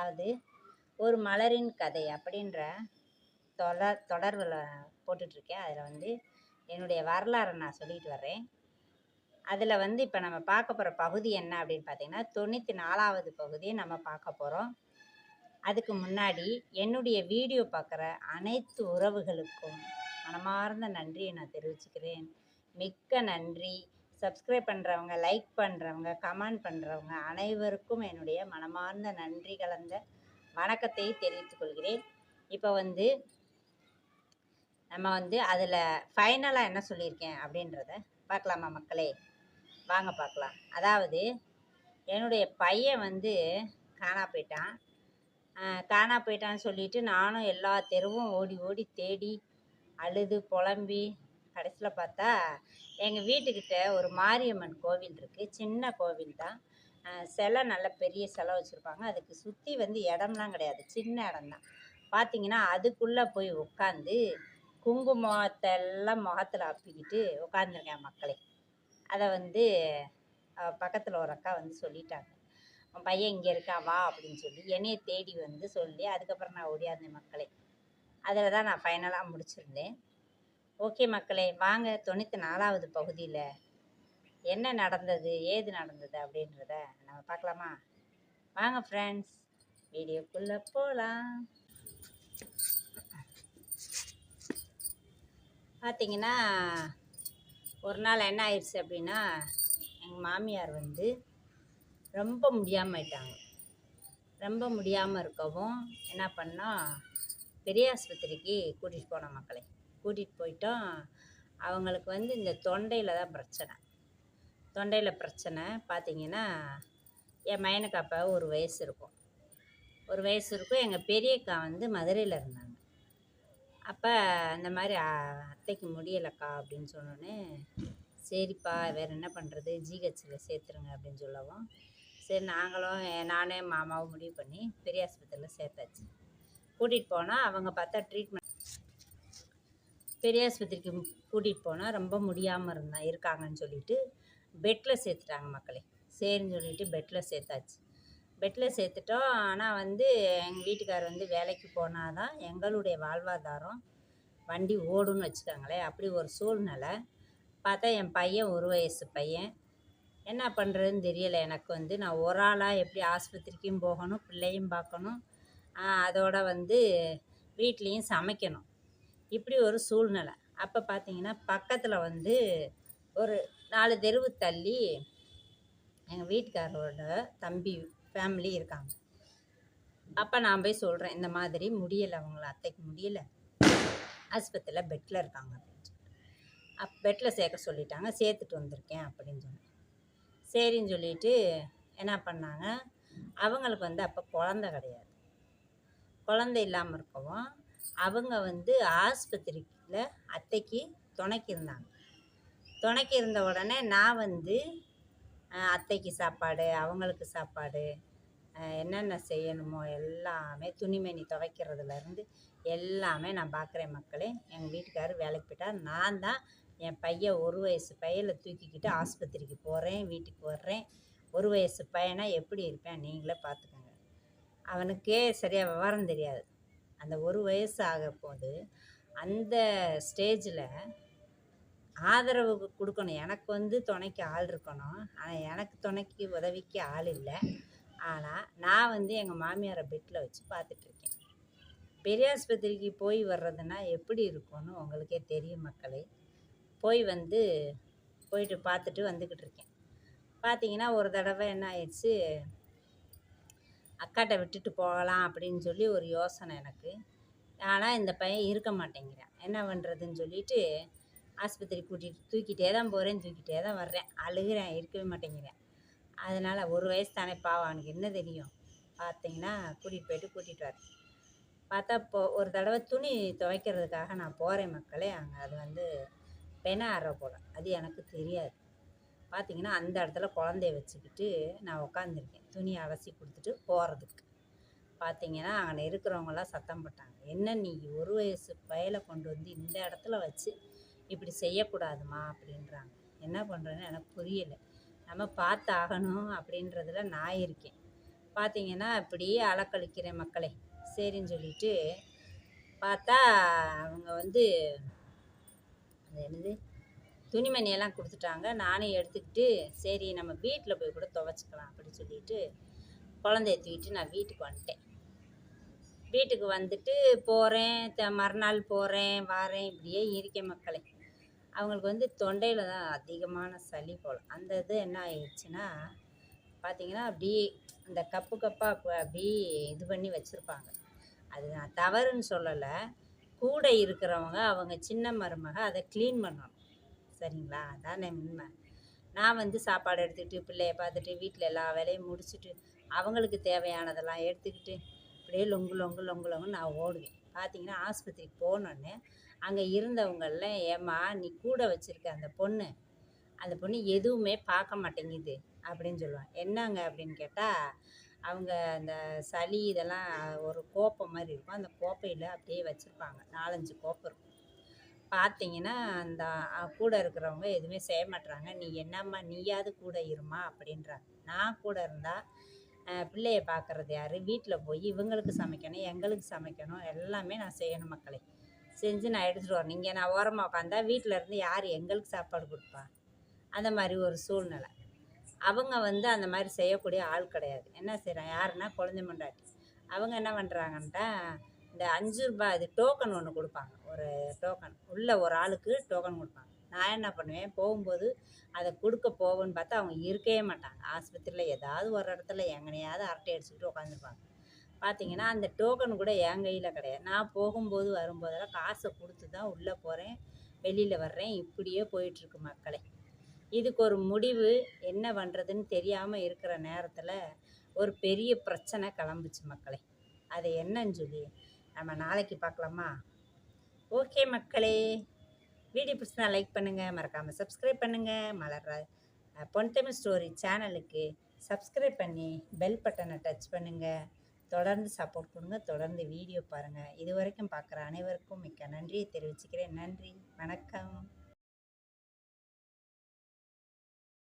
அதாவது ஒரு மலரின் கதை அப்படின்ற தொடர் தொடர்பில் போட்டுட்ருக்கேன். அதில் வந்து என்னுடைய வரலாறை நான் சொல்லிட்டு வர்றேன். அதில் வந்து இப்போ நம்ம பார்க்க போகிற பகுதி என்ன அப்படின்னு பார்த்தீங்கன்னா தொண்ணூற்றி நாலாவது பகுதியை நம்ம பார்க்க போகிறோம். அதுக்கு முன்னாடி என்னுடைய வீடியோ பார்க்குற அனைத்து உறவுகளுக்கும் மனமார்ந்த நன்றியை நான் தெரிவிச்சுக்கிறேன். மிக்க நன்றி. சப்ஸ்கிரைப் பண்ணுறவங்க லைக் பண்ணுறவங்க கமெண்ட் பண்ணுறவங்க அனைவருக்கும் என்னுடைய மனமார்ந்த நன்றி கலந்த வணக்கத்தை தெரிவித்துக் கொள்கிறேன். இப்போ வந்து நம்ம வந்து அதில் ஃபைனலாக என்ன சொல்லியிருக்கேன் அப்படின்றத பார்க்கலாமா மக்களே? வாங்க பார்க்கலாம். அதாவது என்னுடைய பையன் வந்து காணா போயிட்டான். காணா போயிட்டான்னு சொல்லிட்டு நானும் எல்லா தெருவும் ஓடி ஓடி தேடி அழுது புலம்பி கடைசியில் பார்த்தா எங்கள் வீட்டுக்கிட்ட ஒரு மாரியம்மன் கோவில் இருக்குது சின்ன கோவில் தான். சிலை நல்ல பெரிய சிலை வச்சுருப்பாங்க. அதுக்கு சுற்றி வந்து இடம்லாம் கிடையாது. சின்ன இடம்தான் பார்த்தீங்கன்னா அதுக்குள்ளே போய் உட்காந்து குங்குமத்தை எல்லாம் முகத்தில் அப்பிக்கிட்டு உட்காந்துருக்கேன் மக்களே. அதை வந்து பக்கத்தில் ஒரு அக்கா வந்து சொல்லிட்டாங்க. உன் பையன் இங்கே இருக்கா வா அப்படின்னு சொல்லி என்னையை தேடி வந்து சொல்லி அதுக்கப்புறம் நான் ஓடியாந்தேன் மக்களே. அதில் தான் நான் ஃபைனலாக முடிச்சிருந்தேன். ஓகே மக்களே வாங்க தொண்ணூற்றி நாலாவது பகுதியில் என்ன நடந்தது ஏது நடந்தது அப்படின்றத நம்ம பார்க்கலாமா? வாங்க ஃப்ரெண்ட்ஸ் வீடியோக்குள்ளே போகலாம் பார்த்தீங்கன்னா ஒரு நாள் என்ன ஆயிடுச்சு அப்படின்னா எங்கள் மாமியார் வந்து ரொம்ப முடியாமல் ஆயிட்டாங்க. ரொம்ப முடியாமல் இருக்கவும் என்ன பண்ணோம் பெரிய ஆஸ்பத்திரிக்கு கூட்டிகிட்டு போனோம் மக்களை. கூட்டிகிட்டு போயிட்டோம். அவங்களுக்கு வந்து இந்த தொண்டையில் தான் பிரச்சனை. தொண்டையில் பிரச்சனை பார்த்தீங்கன்னா என் மயனுக்கு அப்போ ஒரு வயசு இருக்கும். ஒரு வயசு இருக்கும். எங்கள் பெரியக்கா வந்து மதுரையில் இருந்தாங்க. அப்போ அந்த மாதிரி அத்தைக்கு முடியலக்கா அப்படின்னு சொன்னோன்னே சரிப்பா வேறு என்ன பண்ணுறது ஜிஹெச்சில் சேர்த்துருங்க அப்படின்னு சொல்லவும் சரி நாங்களும் நானே மாமாவும் முடிவு பண்ணி பெரிய ஆஸ்பத்திரியில் சேர்த்தாச்சு. கூட்டிகிட்டு போனால் அவங்க பார்த்தா ட்ரீட்மெண்ட் பெரியாஸ்பத்திரிக்கு கூட்டிகிட்டு போனால் ரொம்ப முடியாமல் இருந்தா இருக்காங்கன்னு சொல்லிட்டு பெட்டில் சேர்த்துட்டாங்க மக்களே. சரின்னு சொல்லிட்டு பெட்டில் சேர்த்தாச்சு. பெட்டில் சேர்த்துட்டோம். ஆனால் வந்து எங்கள் வீட்டுக்கார் வந்து வேலைக்கு போனால் தான் எங்களுடைய வாழ்வாதாரம் வண்டி ஓடும்னு வச்சுக்கோங்களேன் அப்படி ஒரு சூழ்நிலை. பார்த்தா என் பையன் ஒரு வயசு பையன். என்ன பண்ணுறதுன்னு தெரியலை. எனக்கு வந்து நான் ஒரு ஆளாக எப்படி ஆஸ்பத்திரிக்கும் போகணும் பிள்ளையும் பார்க்கணும். அதோட வந்து வீட்லேயும் சமைக்கணும். இப்படி ஒரு சூழ்நிலை. அப்போ பார்த்தீங்கன்னா பக்கத்தில் வந்து ஒரு நாலு தெருவு தள்ளி எங்கள் வீட்டுக்காரரோட தம்பி ஃபேமிலி இருக்காங்க. அப்போ நான் போய் சொல்கிறேன் இந்த மாதிரி முடியலை அவங்கள அத்தைக்கு முடியலை. ஆஸ்பத்திரியில் பெட்டில் இருக்காங்க அப்படின்னு அப் பெட்டில் சேர்க்க சொல்லிட்டாங்க சேர்த்துட்டு வந்திருக்கேன் அப்படின்னு சொன்னேன். சரின்னு சொல்லிட்டு என்ன பண்ணாங்க அவங்களுக்கு வந்து அப்போ குழந்த கிடையாது. குழந்தை இல்லாமல் இருக்கவும் அவங்க வந்து ஆஸ்பத்திரியில் அத்தைக்கு துணைக்கு இருந்தாங்க துணைக்கு இருந்த உடனே நான் வந்து அத்தைக்கு சாப்பாடு அவங்களுக்கு சாப்பாடு என்னென்ன செய்யணுமோ எல்லாமே துணிமணி துவைக்கிறதுலேருந்து எல்லாமே நான் பார்க்குறேன் மக்களே. எங்கள் வீட்டுக்காரர் வேலைக்கு போயிட்டார். நான் தான் என் பையன் ஒரு வயசு பையனை தூக்கிக்கிட்டு ஆஸ்பத்திரிக்கு போகிறேன் வீட்டுக்கு வர்றேன். ஒரு வயசு பையனாக எப்படி இருப்பேன் நீங்களே பார்த்துக்கோங்க அவனுக்கே சரியாக விவரம் தெரியாது. அந்த ஒரு வயசு ஆக போது அந்த ஸ்டேஜில் ஆதரவு கொடுக்கணும். எனக்கு வந்து துணைக்கு ஆள் இருக்கணும். ஆனால் எனக்கு துணைக்கு உதவிக்கு ஆள் இல்லை. ஆனால் நான் வந்து எங்கள் மாமியாரை பெட்டில் வச்சு பார்த்துட்ருக்கேன் பெரியாஸ்பத்திரிக்கு போய் வர்றதுன்னா எப்படி இருக்கும்னு உங்களுக்கே தெரியும் மக்களே. போய் வந்து போயிட்டு பார்த்துட்டு வந்துக்கிட்டு இருக்கேன். பார்த்தீங்கன்னா ஒரு தடவை என்ன ஆயிடுச்சு? அக்காட்ட விட்டுட்டு போகலாம் அப்படின்னு சொல்லி ஒரு யோசனை எனக்கு. ஆனால் இந்த பையன் இருக்க மாட்டேங்கிறான். என்ன பண்ணுறதுன்னு சொல்லிட்டு ஆஸ்பத்திரி கூட்டிகிட்டு தூக்கிட்டே தான் போகிறேன் தூக்கிட்டே தான் வர்றேன். அழுகிறேன் இருக்கவே மாட்டேங்கிறேன். அதனால் ஒரு வயசு தானே பாவம். அவனுக்கு என்ன தெரியும்? பார்த்தீங்கன்னா கூட்டிகிட்டு போயிட்டு கூட்டிகிட்டு வரேன் பார்த்தா இப்போ ஒரு தடவை துணி துவைக்கிறதுக்காக நான் போகிறேன் மக்களே. அங்கே அது வந்து பெண அறை அது எனக்கு தெரியாது. பார்த்தீங்கன்னா அந்த இடத்துல குழந்தைய வச்சுக்கிட்டு நான் உட்காந்துருக்கேன் துணி அலசி கொடுத்துட்டு போகிறதுக்கு பார்த்தீங்கன்னா அங்கே இருக்கிறவங்களாம் சத்தம் போட்டாங்க. என்ன நீ ஒரு வயசு பயலை கொண்டு வந்து இந்த இடத்துல வச்சு இப்படி செய்யக்கூடாதுமா? அப்படின்றாங்க. என்ன பண்ணுறேன்னு எனக்கு புரியலை. நம்ம பார்த்து ஆகணும் அப்படின்றதுல நான் இருக்கேன். பார்த்தீங்கன்னா இப்படியே அலக்கழிக்கிறேன் மக்களை. சரின்னு சொல்லிட்டு பார்த்தா அவங்க வந்து அது என்னது? துணிமணியெல்லாம் கொடுத்துட்டாங்க. நானும் எடுத்துக்கிட்டு சரி நம்ம வீட்டில் போய் கூட துவைச்சிக்கலாம் அப்படின்னு சொல்லிட்டு குழந்தைய தூக்கிட்டு நான் வீட்டுக்கு வந்துட்டேன். வீட்டுக்கு வந்துட்டு போகிறேன் த மறுநாள் போகிறேன் வாரேன் இப்படியே இருக்க மக்களே. அவங்களுக்கு வந்து தொண்டையில் தான் அதிகமான சளி போல். அந்த இது என்ன ஆயிடுச்சுன்னா பார்த்தீங்கன்னா அப்படியே அந்த கப்பு கப்பாக அப்படியே இது பண்ணி வச்சுருப்பாங்க. அது நான் தவறுன்னு சொல்லலை. கூட இருக்கிறவங்க அவங்க சின்ன மருமக அதை க்ளீன் பண்ணணும். சரிங்களா? அதானே உண்மை. நான் வந்து சாப்பாடு எடுத்துக்கிட்டு பிள்ளைய பார்த்துட்டு வீட்டில் எல்லா வேலையும் முடிச்சுட்டு அவங்களுக்கு தேவையானதெல்லாம் எடுத்துக்கிட்டு அப்படியே லொங்கு லொங்கு லொங்கு லொங்கு நான் ஓடுவேன். பார்த்தீங்கன்னா ஆஸ்பத்திரிக்கு போனோடனே அங்கே இருந்தவங்கெல்லாம் ஏம்மா நீ கூட வச்சுருக்க அந்த பொண்ணு அந்த பொண்ணு எதுவுமே பார்க்க மாட்டேங்குது அப்படின்னு சொல்லுவாங்க. என்னங்க? அப்படின்னு கேட்டால் அவங்க அந்த சளி இதெல்லாம் ஒரு கோப்பை மாதிரி இருக்கும். அந்த கோப்பையில் அப்படியே வச்சுருப்பாங்க. நாலஞ்சு கோப்பை இருக்கும். பார்த்தீங்கன்னா அந்த கூட இருக்கிறவங்க எதுவுமே செய்ய மாட்டுறாங்க நீ என்னம்மா நீயாவது கூட இருமா அப்படின்றாங்க. நான் கூட இருந்தால் பிள்ளையை பார்க்குறது யார்? வீட்டில் போய் இவங்களுக்கு சமைக்கணும் எங்களுக்கு சமைக்கணும். எல்லாமே நான் செய்யணும் மக்களை. செஞ்சு நான் எடுத்துகிட்டு வரணும். இங்கே நான் ஓரமாக உட்காந்தா வீட்டில் இருந்து யார் எங்களுக்கு சாப்பாடு கொடுப்பா? அந்த மாதிரி ஒரு சூழ்நிலை. அவங்க வந்து அந்த மாதிரி செய்யக்கூடிய ஆள் கிடையாது. என்ன செய்கிறாங்க யாருன்னா குழந்தை மண்டாட்டி. அவங்க என்ன பண்ணுறாங்கன்ட்டா இந்த அஞ்சு ரூபாய் இது டோக்கன் ஒன்று கொடுப்பாங்க. ஒரு டோக்கன் உள்ள ஒரு ஆளுக்கு டோக்கன் கொடுப்பாங்க. நான் என்ன பண்ணுவேன்? போகும்போது அதை கொடுக்க போவேன்னு பார்த்தா அவங்க இருக்கவே மாட்டாங்க. ஆஸ்பத்திரியில் ஏதாவது ஒரு இடத்துல எங்கனையாவது அரட்டை அடிச்சுக்கிட்டு உட்காந்துருப்பாங்க பார்த்தீங்கன்னா அந்த டோக்கன் கூட என் கையில் கிடையாது. நான் போகும்போது வரும்போதெல்லாம் காசை கொடுத்து தான் உள்ளே போகிறேன் வெளியில் வர்றேன். இப்படியே போயிட்டுருக்கு மக்களே. இதுக்கு ஒரு முடிவு என்ன பண்ணுறதுன்னு தெரியாமல் இருக்கிற நேரத்தில் ஒரு பெரிய பிரச்சனை கிளம்புச்சு மக்களே. அது என்னன்னு சொல்லி நம்ம நாளைக்கு பார்க்கலாமா? ஓகே மக்களே. வீடியோ பிடிச்சினா லைக் பண்ணுங்கள் மறக்காமல் சப்ஸ்கிரைப் பண்ணுங்கள் மலர் பொன்தமிழ் ஸ்டோரி சேனலுக்கு சப்ஸ்கிரைப் பண்ணி பெல் பட்டனை டச் பண்ணுங்கள் தொடர்ந்து சப்போர்ட் கொடுங்க. தொடர்ந்து வீடியோ பாருங்கள் இது வரைக்கும் பார்க்குற அனைவருக்கும் மிக்க நன்றியை தெரிவிச்சுக்கிறேன். நன்றி. வணக்கம்.